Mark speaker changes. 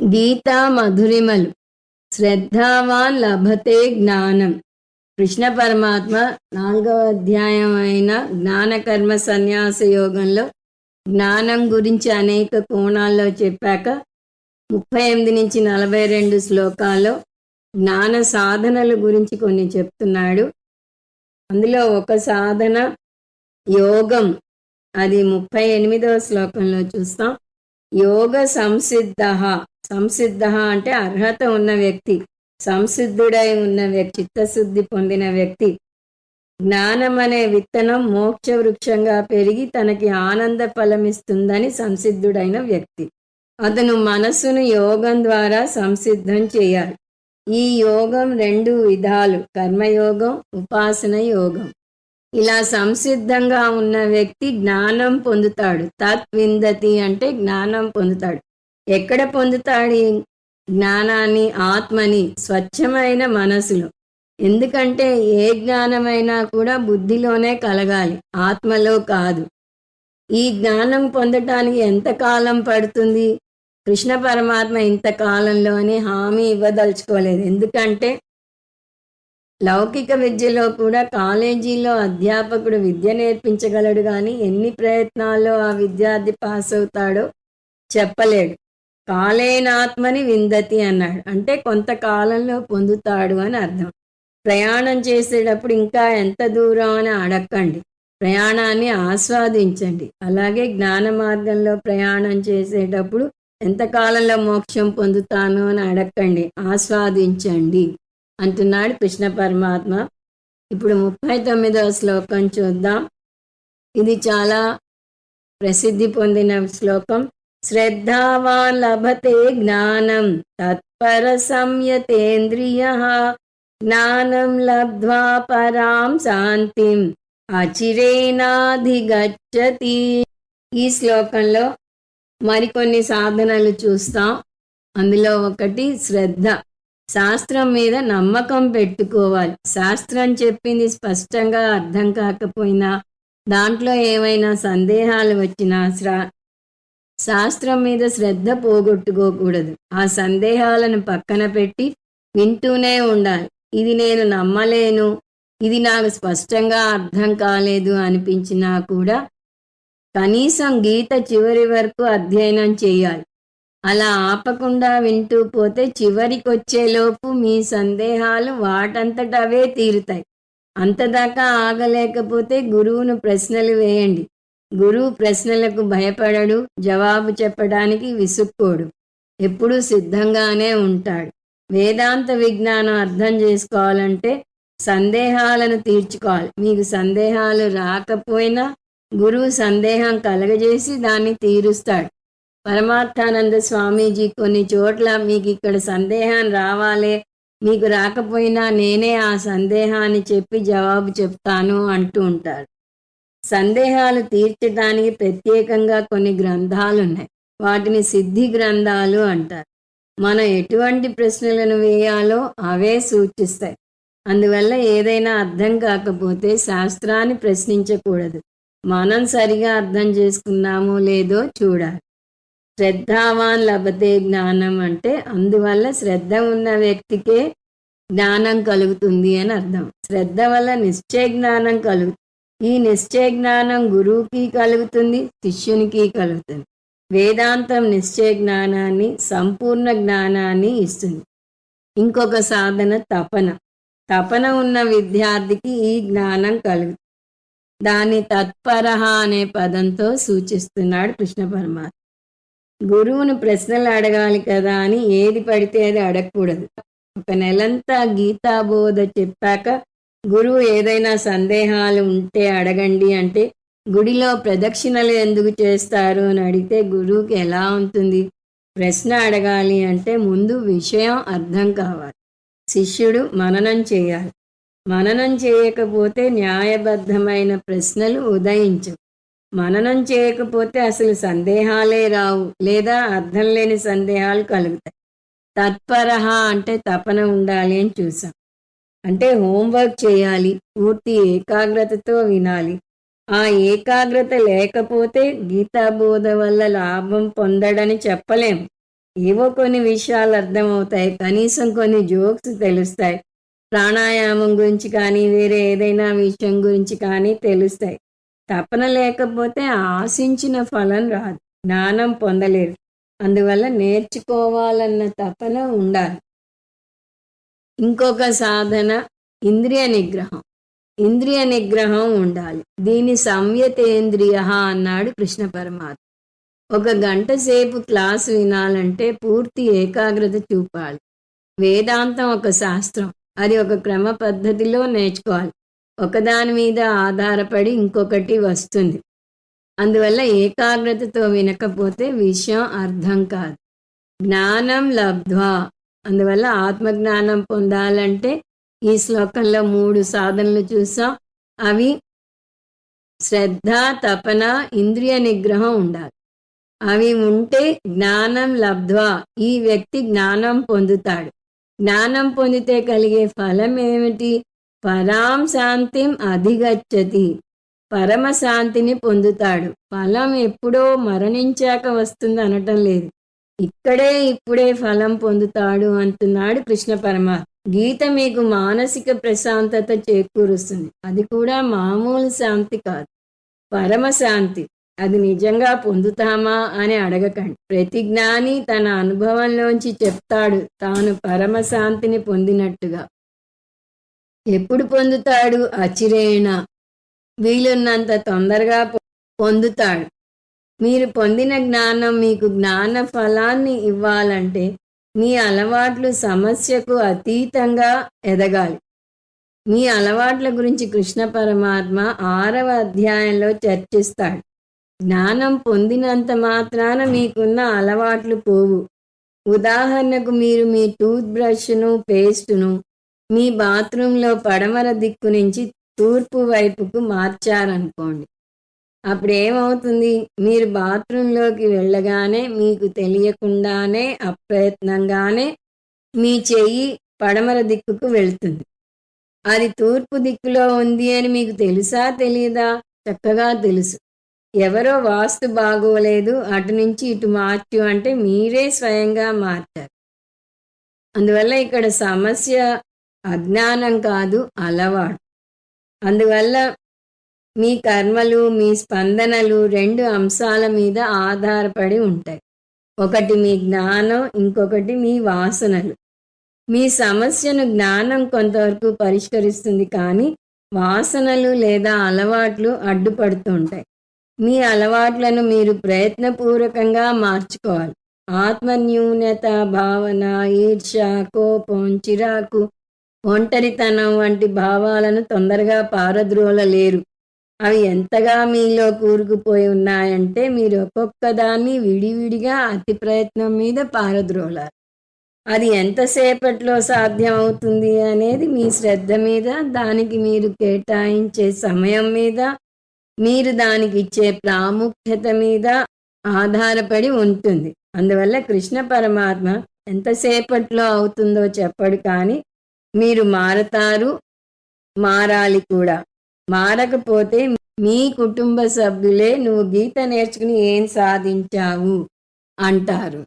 Speaker 1: గీతా మధురిమలు శ్రద్ధావాన్ లభతే జ్ఞానం. కృష్ణ పరమాత్మ నాలుగవ అధ్యాయం అయిన జ్ఞానకర్మ సన్యాస యోగంలో జ్ఞానం గురించి అనేక కోణాల్లో చెప్పాక ముప్పై ఎనిమిది నుంచి నలభై రెండు శ్లోకాల్లో జ్ఞాన సాధనల గురించి కొన్ని చెప్తున్నాడు. అందులో ఒక సాధన యోగం. అది ముప్పై ఎనిమిదవ శ్లోకంలో చూస్తాం. యోగ సంసిద్ధ. సంసిద్ధ అంటే అర్హత ఉన్న వ్యక్తి సంసిద్ధుడై ఉన్న వ్యక్తి చిత్తశుద్ధి పొందిన వ్యక్తి. జ్ఞానం అనే విత్తనం మోక్ష వృక్షంగా పెరిగి తనకి ఆనంద ఫలమిస్తుందని సంసిద్ధుడైన వ్యక్తి. అతను మనస్సును యోగం ద్వారా సంసిద్ధం చేయాలి. ఈ యోగం రెండు విధాలు కర్మయోగం ఉపాసన యోగం. ఇలా సంసిద్ధంగా ఉన్న వ్యక్తి జ్ఞానం పొందుతాడు. తత్విందతి అంటే జ్ఞానం పొందుతాడు. ఎక్కడ పొందుతాడు జ్ఞానాన్ని ఆత్మని? స్వచ్ఛమైన మనసులో. ఎందుకంటే ఏ జ్ఞానమైనా కూడా బుద్ధిలోనే కలగాలి. ఆత్మలో కాదు. ఈ జ్ఞానం పొందటానికి ఎంత కాలం పడుతుంది? కృష్ణ పరమాత్మ ఇంత కాలంలోనే హామీ ఇవ్వదలుచుకోలేదు. ఎందుకంటే లౌకిక విద్యలో కూడా కాలేజీలో అధ్యాపకుడు విద్య నేర్పించగలడు కానీ ఎన్ని ప్రయత్నాల్లో ఆ విద్యార్థి పాస్ అవుతాడో చెప్పలేడు. కాలేనాత్మని విందతి అన్నాడు. అంటే కొంతకాలంలో పొందుతాడు అని అర్థం. ప్రయాణం చేసేటప్పుడు ఇంకా ఎంత దూరం అని అడక్కండి. ప్రయాణాన్ని ఆస్వాదించండి. అలాగే జ్ఞాన మార్గంలో ప్రయాణం చేసేటప్పుడు ఎంతకాలంలో మోక్షం పొందుతాను అని అడక్కండి. ఆస్వాదించండి. అంటున్నాడు కృష్ణ పరమాత్మ. ఇప్పుడు ముప్పై తొమ్మిదవ శ్లోకం చూద్దాం. ఇది చాలా ప్రసిద్ధి పొందిన శ్లోకం. శ్రద్ధావా లభతే జ్ఞానం తత్పర సంయతేంద్రియ జ్ఞానం లబ్ధ్వా పరాం శాంతిం అచిరేనాధిగచ్చతి ఈ శ్లోకంలో మరికొన్ని సాధనలు చూస్తాం. అందులో ఒకటి శ్రద్ధ. శాస్త్రం మీద నమ్మకం పెట్టుకోవాలి. శాస్త్రం చెప్పింది స్పష్టంగా అర్థం కాకపోయినా దాంట్లో ఏమైనా సందేహాలు వచ్చినా శాస్త్రం మీద శ్రద్ధ పోగొట్టుకోకూడదు. ఆ సందేహాలను పక్కన పెట్టి వింటూనే ఉండాలి. ఇది నేను నమ్మలేను. ఇది నాకు స్పష్టంగా అర్థం కాలేదు అనిపించినా కూడా కనీసం గీత చివరి వరకు అధ్యయనం చేయాలి. అలా ఆపకుండా వింటూ పోతే చివరికొచ్చేలోపు మీ సందేహాలు వాటంతటవే తీరుతాయి. అంతదాకా ఆగలేకపోతే గురువును ప్రశ్నలు వేయండి. గురువు ప్రశ్నలకు భయపడడు జవాబు చెప్పడానికి విసుక్కోడు ఎప్పుడూ సిద్ధంగానే ఉంటాడు. వేదాంత విజ్ఞానం అర్థం చేసుకోవాలంటే సందేహాలను తీర్చుకోవాలి. మీకు సందేహాలు రాకపోయినా గురువు సందేహం కలగజేసి దాన్ని తీరుస్తాడు. పరమార్థానంద స్వామీజీ కొన్ని చోట్ల మీకు ఇక్కడ సందేహం రావాలే మీకు రాకపోయినా నేనే ఆ సందేహాన్ని చెప్పి జవాబు చెప్తాను అంటూ ఉంటారు. సందేహాలు తీర్చడానికి ప్రత్యేకంగా కొన్ని గ్రంథాలు ఉన్నాయి వాటిని సిద్ధి గ్రంథాలు అంటారు. మనం ఎటువంటి ప్రశ్నలను వేయాలో అవే సూచిస్తాయి. అందువల్ల ఏదైనా అర్థం కాకపోతే శాస్త్రాన్ని ప్రశ్నించకూడదు. మనం సరిగా అర్థం చేసుకున్నామో లేదో చూడాలి. శ్రద్ధావాన్ లభతే జ్ఞానం అంటే అందువల్ల శ్రద్ధ ఉన్న వ్యక్తికే జ్ఞానం కలుగుతుంది అని అర్థం. శ్రద్ధ వల్ల నిశ్చయ జ్ఞానం కలుగుతుంది ఈ నిశ్చయ జ్ఞానం గురువుకి కలుగుతుంది శిష్యునికి కలుగుతుంది. వేదాంతం నిశ్చయ జ్ఞానాన్ని సంపూర్ణ జ్ఞానాన్ని ఇస్తుంది. ఇంకొక సాధన తపన. తపన ఉన్న విద్యార్థికి ఈ జ్ఞానం కలుగుతుంది. దాన్ని తత్పరహ అనే పదంతో సూచిస్తున్నాడు కృష్ణ పరమాత్మ. గురువును ప్రశ్నలు అడగాలి కదా అని ఏది పడితే అది అడగకూడదు. ఒక నెలంతా గీతాబోధ చెప్పాక గురువు ఏదైనా సందేహాలు ఉంటే అడగండి అంటే గుడిలో ప్రదక్షిణలు ఎందుకు చేస్తారు అని అడిగితే గురువుకి ఎలా ఉంటుంది? ప్రశ్న అడగాలి అంటే ముందు విషయం అర్థం కావాలి. శిష్యుడు మననం చేయాలి. మననం చేయకపోతే న్యాయబద్ధమైన ప్రశ్నలు ఉదయించవు. మననం చేయకపోతే అసలు సందేహాలే రావు లేదా అర్థం లేని సందేహాలు కలుగుతాయి. తత్పరహ అంటే తపన ఉండాలి అని చూసాం. అంటే హోంవర్క్ చేయాలి పూర్తి ఏకాగ్రతతో వినాలి. ఆ ఏకాగ్రత లేకపోతే గీతాబోధ వల్ల లాభం పొందడని చెప్పలేం. ఏవో కొన్ని విషయాలు అర్థమవుతాయి కనీసం కొన్ని జోక్స్ తెలుస్తాయి. ప్రాణాయామం గురించి కానీ వేరే ఏదైనా విషయం గురించి కానీ తెలుస్తాయి. తపన లేకపోతే ఆశించిన ఫలం రాదు జ్ఞానం పొందలేరు. అందువల్ల నేర్చుకోవాలన్న తపన ఉండాలి. ఇంకొక సాధన ఇంద్రియ నిగ్రహం. ఇంద్రియ నిగ్రహం ఉండాలి. దీని సంయతేంద్రియ అన్నాడు కృష్ణ పరమాత్మ. ఒక గంట సేపు క్లాస్ వినాలంటే పూర్తి ఏకాగ్రత చూపాలి. వేదాంతం ఒక శాస్త్రం. అది ఒక క్రమ పద్ధతిలో నేర్చుకోవాలి. ఒకదాని మీద ఆధారపడి ఇంకొకటి వస్తుంది. అందువల్ల ఏకాగ్రతతో వినకపోతే విషయం అర్థం కాదు. జ్ఞానం లబ్ధ్వా. అందువల్ల ఆత్మజ్ఞానం పొందాలంటే ఈ శ్లోకంలో మూడు సాధనలు చూసాం. అవి శ్రద్ధ తపన ఇంద్రియ నిగ్రహం ఉండాలి. అవి ఉంటే జ్ఞానం లబ్ధ్వా. ఈ వ్యక్తి జ్ఞానం పొందుతాడు. జ్ఞానం పొందితే కలిగే ఫలం ఏమిటి? పరాం శాంతిం అధిగచ్చతి. పరమ శాంతిని పొందుతాడు. ఫలం ఎప్పుడో మరణించాక వస్తుంది అనటం లేదు. ఇక్కడే ఇప్పుడే ఫలం పొందుతాడు అంటున్నాడు కృష్ణ పరమాత్మ గీత మీకు మానసిక ప్రశాంతత చేకూరుస్తుంది. అది కూడా మామూలు శాంతి కాదు. పరమ శాంతి. అది నిజంగా పొందుతామా అని అడగకండి. ప్రతి జ్ఞాని తన అనుభవంలోంచి చెప్తాడు తాను పరమ శాంతిని పొందినట్టుగా. ఎప్పుడు పొందుతాడు? అచిరేణ. వీలున్నంత తొందరగా పొందుతాడు. మీరు పొందిన జ్ఞానం మీకు జ్ఞాన ఫలాన్ని ఇవ్వాలంటే మీ అలవాట్లు సమస్యకు అతీతంగా ఎదగాలి. మీ అలవాట్ల గురించి కృష్ణ పరమాత్మ ఆరవ అధ్యాయంలో చర్చిస్తాడు. జ్ఞానం పొందినంత మాత్రాన మీకున్న అలవాట్లు పోవు. ఉదాహరణకు మీరు మీ టూత్ బ్రష్ను పేస్టును మీ బాత్రూంలో పడమర దిక్కు నుంచి తూర్పు వైపుకు మార్చారనుకోండి. అప్పుడు ఏమవుతుంది మీరు బాత్రూంలోకి వెళ్ళగానే మీకు తెలియకుండానే అప్రయత్నంగానే మీ చెయ్యి పడమర దిక్కుకు వెళ్తుంది. అది తూర్పు దిక్కులో ఉంది అని మీకు తెలుసా తెలియదా చక్కగా తెలుసు. ఎవరో వాస్తు బాగోలేదు అటు నుంచి ఇటు మార్చు అంటే మీరే స్వయంగా మార్చారు. అందువల్ల ఇక్కడ సమస్య అజ్ఞానం కాదు అలవాటు. అందువల్ల మీ కర్మలు మీ స్పందనలు రెండు అంశాల మీద ఆధారపడి ఉంటాయి. ఒకటి మీ జ్ఞానం ఇంకొకటి మీ వాసనలు. మీ సమస్యను జ్ఞానం కొంతవరకు పరిష్కరిస్తుంది కానీ వాసనలు లేదా అలవాట్లు అడ్డుపడుతుంటాయి మీ అలవాట్లను మీరు ప్రయత్నపూర్వకంగా మార్చుకోవాలి. ఆత్మన్యూన్యత భావన ఈర్ష కోపం చిరాకు ఒంటరితనం వంటి భావాలను తొందరగా పారద్రోలలేరు. అవి ఎంతగా మీలో కూరుకుపోయి ఉన్నాయంటే మీరు ఒక్కొక్క దాన్ని విడివిడిగా అతి ప్రయత్నం మీద పారద్రోలారు అది ఎంతసేపట్లో సాధ్యం అవుతుంది అనేది మీ శ్రద్ధ మీద దానికి మీరు కేటాయించే సమయం మీద మీరు దానికి ఇచ్చే ప్రాముఖ్యత మీద ఆధారపడి ఉంటుంది. అందువల్ల కృష్ణ పరమాత్మ ఎంతసేపట్లో అవుతుందో చెప్పడు కానీ మీరు మారతారు మారాలి కూడా. మారకపోతే మీ కుటుంబ సభ్యులే నువ్వు గీత నేర్చుకుని ఏం సాధించావు? అంటారు.